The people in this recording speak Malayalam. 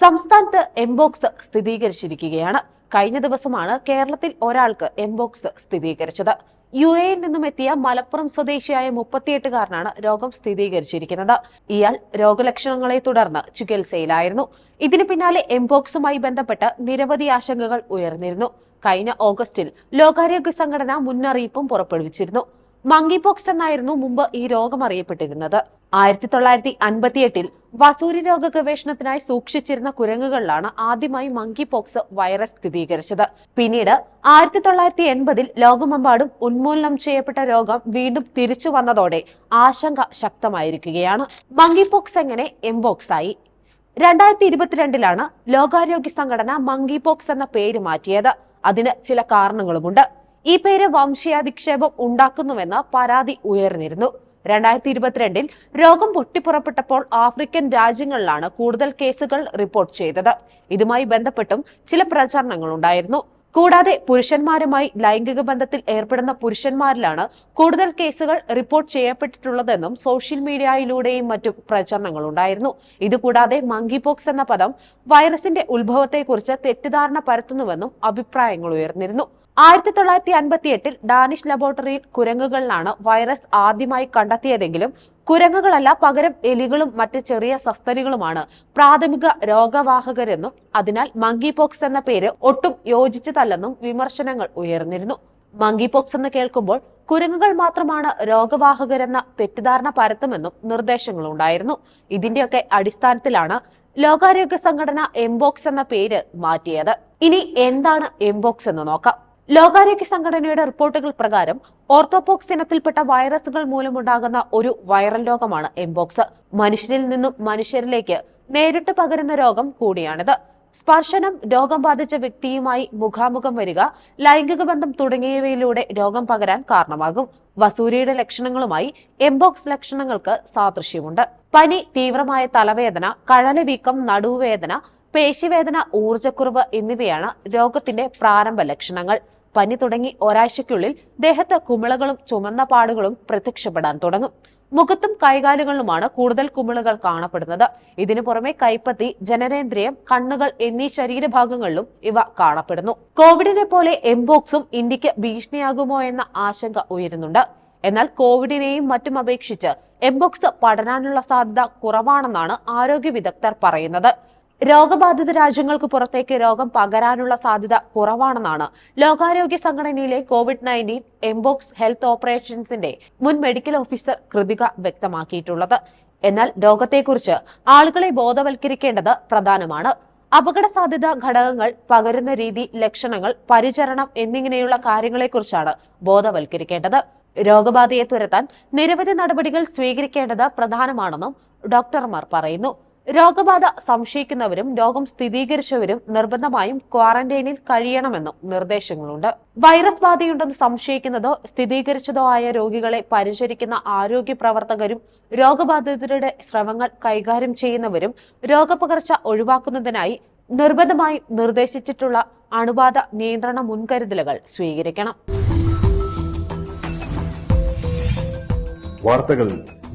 സംസ്ഥാനത്ത് എംബോക്സ് സ്ഥിരീകരിച്ചിരിക്കുകയാണ്. കഴിഞ്ഞ ദിവസമാണ് കേരളത്തിൽ ഒരാൾക്ക് എംബോക്സ് സ്ഥിരീകരിച്ചത്. യു എയിൽ നിന്നും എത്തിയ മലപ്പുറം സ്വദേശിയായ മുപ്പത്തിയെട്ടുകാരനാണ് രോഗം സ്ഥിരീകരിച്ചിരിക്കുന്നത്. ഇയാൾ രോഗലക്ഷണങ്ങളെ തുടർന്ന് ചികിത്സയിലായിരുന്നു. ഇതിനു പിന്നാലെ എംബോക്സുമായി ബന്ധപ്പെട്ട് നിരവധി ആശങ്കകൾ ഉയർന്നിരുന്നു. കഴിഞ്ഞ ഓഗസ്റ്റിൽ ലോകാരോഗ്യ സംഘടന മുന്നറിയിപ്പും പുറപ്പെടുവിച്ചിരുന്നു. മങ്കി പോക്സ് എന്നായിരുന്നു മുമ്പ് ഈ രോഗം അറിയപ്പെട്ടിരുന്നത്. ആയിരത്തി തൊള്ളായിരത്തി അൻപത്തിയെട്ടിൽ വസൂരി രോഗ ഗവേഷണത്തിനായി സൂക്ഷിച്ചിരുന്ന കുരങ്ങുകളിലാണ് ആദ്യമായി മങ്കി പോക്സ് വൈറസ് സ്ഥിരീകരിച്ചത്. പിന്നീട് ആയിരത്തി തൊള്ളായിരത്തി എൺപതിൽ ലോകമെമ്പാടും ഉന്മൂലനം ചെയ്യപ്പെട്ട രോഗം വീണ്ടും തിരിച്ചു വന്നതോടെ ആശങ്ക ശക്തമായിരിക്കുകയാണ്. മങ്കി പോക്സ് എങ്ങനെ എംബോക്സ് ആയി? രണ്ടായിരത്തി ഇരുപത്തിരണ്ടിലാണ് ലോകാരോഗ്യ സംഘടന മങ്കി പോക്സ് എന്ന പേര് മാറ്റിയത്. അതിന് ചില കാരണങ്ങളുമുണ്ട്. ഈ പേര് വംശീയാധിക്ഷേപം ഉണ്ടാക്കുന്നുവെന്ന് പരാതി ഉയർന്നിരുന്നു. രണ്ടായിരത്തി ഇരുപത്തിരണ്ടിൽ രോഗം പൊട്ടിപ്പുറപ്പെട്ടപ്പോൾ ആഫ്രിക്കൻ രാജ്യങ്ങളിലാണ് കൂടുതൽ കേസുകൾ റിപ്പോർട്ട് ചെയ്തത്. ഇതുമായി ബന്ധപ്പെട്ടും ചില പ്രചാരണങ്ങൾ ഉണ്ടായിരുന്നു കൂടാതെ പുരുഷന്മാരുമായി ലൈംഗിക ബന്ധത്തിൽ ഏർപ്പെടുന്ന പുരുഷന്മാരിലാണ് കൂടുതൽ കേസുകൾ റിപ്പോർട്ട് ചെയ്യപ്പെട്ടിട്ടുള്ളതെന്നും സോഷ്യൽ മീഡിയയിലൂടെയും മറ്റും പ്രചരണങ്ങൾ ഉണ്ടായിരുന്നു ഇതുകൂടാതെ മങ്കി പോക്സ് എന്ന പദം വൈറസിന്റെ ഉത്ഭവത്തെക്കുറിച്ച് തെറ്റിദ്ധാരണ പരത്തുന്നുവെന്നും അഭിപ്രായങ്ങൾ ഉയർന്നിരുന്നു. ആയിരത്തി തൊള്ളായിരത്തി അൻപത്തി എട്ടിൽ ഡാനിഷ് ലബോറട്ടറിയിൽ കുരങ്ങുകളിലാണ് വൈറസ് ആദ്യമായി കണ്ടെത്തിയതെങ്കിലും കുരങ്ങുകളല്ല പകരം എലികളും മറ്റ് ചെറിയ സസ്തനികളുമാണ് പ്രാഥമിക രോഗവാഹകരെന്നും അതിനാൽ മങ്കി പോക്സ് എന്ന പേര് ഒട്ടും യോജിച്ചതല്ലെന്നും വിമർശനങ്ങൾ ഉയർന്നിരുന്നു. മങ്കി പോക്സ് എന്ന് കേൾക്കുമ്പോൾ കുരങ്ങുകൾ മാത്രമാണ് രോഗവാഹകരെന്ന തെറ്റിദ്ധാരണ പരത്തുമെന്നും നിർദ്ദേശങ്ങളുണ്ടായിരുന്നു ഇതിന്റെയൊക്കെ അടിസ്ഥാനത്തിലാണ് ലോകാരോഗ്യ സംഘടന എംബോക്സ് എന്ന പേര് മാറ്റിയത്. ഇനി എന്താണ് എംബോക്സ് എന്ന് നോക്കാം. ലോകാരോഗ്യ സംഘടനയുടെ റിപ്പോർട്ടുകൾ പ്രകാരം ഓർത്തോപോക്സ് ഇനത്തിൽപ്പെട്ട വൈറസുകൾ മൂലമുണ്ടാകുന്ന ഒരു വൈറൽ രോഗമാണ് എംബോക്സ്. മനുഷ്യരിൽ നിന്നും മനുഷ്യരിലേക്ക് നേരിട്ട് പകരുന്ന രോഗം കൂടിയാണിത്. സ്പർശനം രോഗം ബാധിച്ച വ്യക്തിയുമായി മുഖാമുഖം വരിക ലൈംഗിക ബന്ധം തുടങ്ങിയവയിലൂടെ രോഗം പകരാൻ കാരണമാകും. വസൂരിയുടെ ലക്ഷണങ്ങളുമായി എംബോക്സ് ലക്ഷണങ്ങൾക്ക് സാദൃശ്യമുണ്ട്. പനി തീവ്രമായ തലവേദന കഴല വീക്കം നടുവേദന പേശിവേദന ഊർജക്കുറവ് എന്നിവയാണ് രോഗത്തിന്റെ പ്രാരംഭ ലക്ഷണങ്ങൾ. പനി തുടങ്ങി ഒരാഴ്ചയ്ക്കുള്ളിൽ ദേഹത്ത് കുമിളകളും ചുമന്ന പാടുകളും പ്രത്യക്ഷപ്പെടാൻ തുടങ്ങും. മുഖത്തും കൈകാലുകളിലുമാണ് കൂടുതൽ കുമിളകൾ കാണപ്പെടുന്നത്. ഇതിനു പുറമെ കൈപ്പത്തി ജനനേന്ദ്രിയം കണ്ണുകൾ എന്നീ ശരീരഭാഗങ്ങളിലും ഇവ കാണപ്പെടുന്നു. കോവിഡിനെ പോലെ എംബോക്സും ഇന്ത്യയ്ക്ക് ഭീഷണിയാകുമോ എന്ന ആശങ്ക ഉയരുന്നുണ്ട്. എന്നാൽ കോവിഡിനെയും മറ്റും അപേക്ഷിച്ച് എംബോക്സ് പടരാനുള്ള സാധ്യത കുറവാണെന്നാണ് ആരോഗ്യ വിദഗ്ധർ പറയുന്നത്. രോഗബാധിത രാജ്യങ്ങൾക്ക് പുറത്തേക്ക് രോഗം പകരാനുള്ള സാധ്യത കുറവാണെന്നാണ് ലോകാരോഗ്യ സംഘടനയിലെ കോവിഡ് നയന്റീൻ എംബോക്സ് ഹെൽത്ത് ഓപ്പറേഷൻസിന്റെ മുൻ മെഡിക്കൽ ഓഫീസർ കൃതിക വ്യക്തമാക്കിയിട്ടുള്ളത്. എന്നാൽ രോഗത്തെക്കുറിച്ച് ആളുകളെ ബോധവൽക്കരിക്കേണ്ടത് പ്രധാനമാണ്. അപകട സാധ്യത ഘടകങ്ങൾ പകരുന്ന രീതി ലക്ഷണങ്ങൾ പരിചരണം എന്നിങ്ങനെയുള്ള കാര്യങ്ങളെക്കുറിച്ചാണ് ബോധവൽക്കരിക്കേണ്ടത്. രോഗബാധയെ തുരത്താൻ നിരവധി നടപടികൾ സ്വീകരിക്കേണ്ടത് പ്രധാനമാണെന്നും ഡോക്ടർമാർ പറയുന്നു. രോഗബാധ സംശയിക്കുന്നവരും രോഗം സ്ഥിരീകരിച്ചവരും നിർബന്ധമായും ക്വാറന്റൈനിൽ കഴിയണമെന്നും നിർദ്ദേശങ്ങളുണ്ട്. വൈറസ് ബാധയുണ്ടെന്ന് സംശയിക്കുന്നതോ സ്ഥിരീകരിച്ചതോ ആയ രോഗികളെ പരിചരിക്കുന്ന ആരോഗ്യ പ്രവർത്തകരും രോഗബാധിതരുടെ ശ്രമങ്ങൾ കൈകാര്യം ചെയ്യുന്നവരും രോഗപകർച്ച ഒഴിവാക്കുന്നതിനായി നിർബന്ധമായും നിർദ്ദേശിച്ചിട്ടുള്ള അണുബാധ നിയന്ത്രണ മുൻകരുതലുകൾ സ്വീകരിക്കണം. വാർത്തകൾ